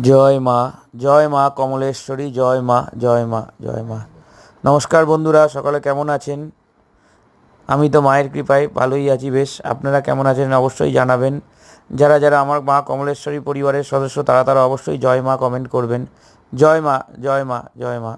জয় মা জয় মা কমলেশ্বরী, জয় মা জয় মা জয় মা। নমস্কার বন্ধুরা, সকলে কেমন আছেন? আমি তো মায়ের কৃপায় ভালোই আছি বেশ। আপনারা কেমন আছেন অবশ্যই জানাবেন। যারা যারা আমার মা কমলেশ্বরী পরিবারের সদস্য, তারা তারা অবশ্যই জয় মা কমেন্ট করবেন। জয় মা জয় মা জয় মা।